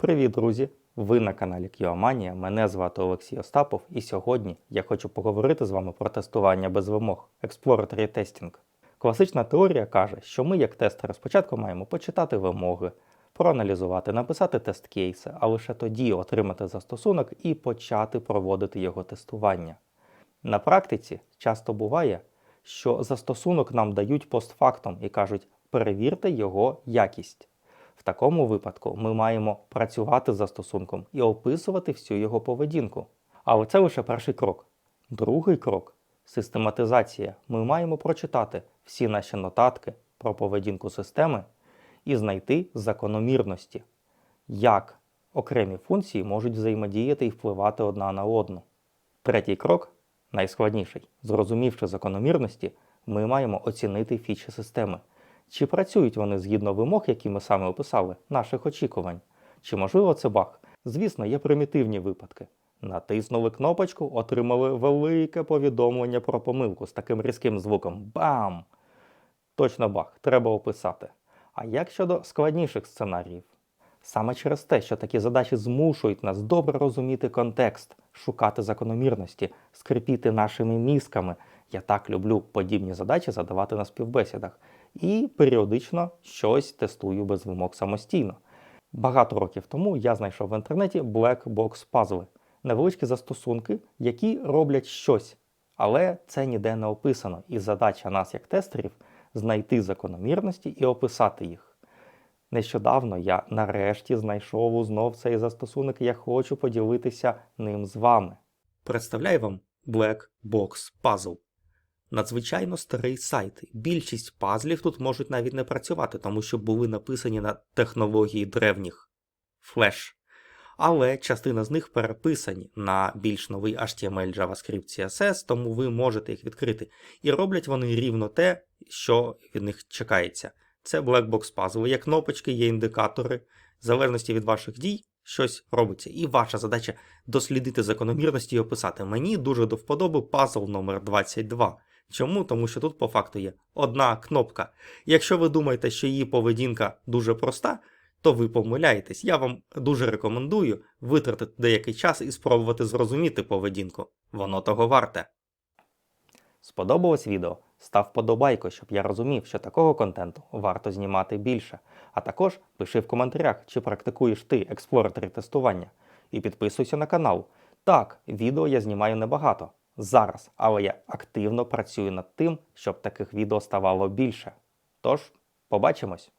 Привіт, друзі! Ви на каналі QAmania. Мене звати Олексій Остапов, і сьогодні я хочу поговорити з вами про тестування без вимог Exploratory Testing. Класична теорія каже, що ми, як тестери, спочатку маємо почитати вимоги, проаналізувати, написати тест-кейси, а лише тоді отримати застосунок і почати проводити його тестування. На практиці часто буває, що застосунок нам дають постфактум і кажуть, перевірте його якість. Такому випадку ми маємо працювати з застосунком і описувати всю його поведінку. Але це лише перший крок. Другий крок систематизація. Ми маємо прочитати всі наші нотатки про поведінку системи і знайти закономірності, як окремі функції можуть взаємодіяти і впливати одна на одну. Третій крок найскладніший. Зрозумівши закономірності, ми маємо оцінити фічі системи. Чи працюють вони згідно вимог, які ми саме описали, наших очікувань? Чи можливо це баг? Звісно, є примітивні випадки. Натиснули кнопочку, отримали велике повідомлення про помилку з таким різким звуком Бам! Точно баг, треба описати. А як щодо складніших сценаріїв? Саме через те, що такі задачі змушують нас добре розуміти контекст, шукати закономірності, скрипіти нашими мізками. Я так люблю подібні задачі задавати на співбесідах і періодично щось тестую без вимог самостійно. Багато років тому я знайшов в інтернеті Black Box Puzzle – невеличкі застосунки, які роблять щось, але це ніде не описано, і задача нас, як тестерів, знайти закономірності і описати їх. Нещодавно я нарешті знайшов знов цей застосунок, і я хочу поділитися ним з вами. Представляю вам Black Box Puzzle. Надзвичайно старий сайт. Більшість пазлів тут можуть навіть не працювати, тому що були написані на технології древніх Flash. Але частина з них переписані на більш новий HTML, JavaScript, CSS, тому ви можете їх відкрити. І роблять вони рівно те, що від них чекається. Це Blackbox Puzzle. Є кнопочки, є індикатори. В залежності від ваших дій щось робиться. І ваша задача дослідити закономірності і описати. Мені дуже до вподоби пазл номер 22. Чому? Тому що тут по факту є одна кнопка. Якщо ви думаєте, що її поведінка дуже проста, то ви помиляєтесь. Я вам дуже рекомендую витратити деякий час і спробувати зрозуміти поведінку. Воно того варте. Сподобалось відео? Став подобайку, щоб я розумів, що такого контенту варто знімати більше. А також пиши в коментарях, чи практикуєш ти експлораторі тестування. І підписуйся на канал. Так, відео я знімаю небагато зараз, але я активно працюю над тим, щоб таких відео ставало більше. Тож, побачимось!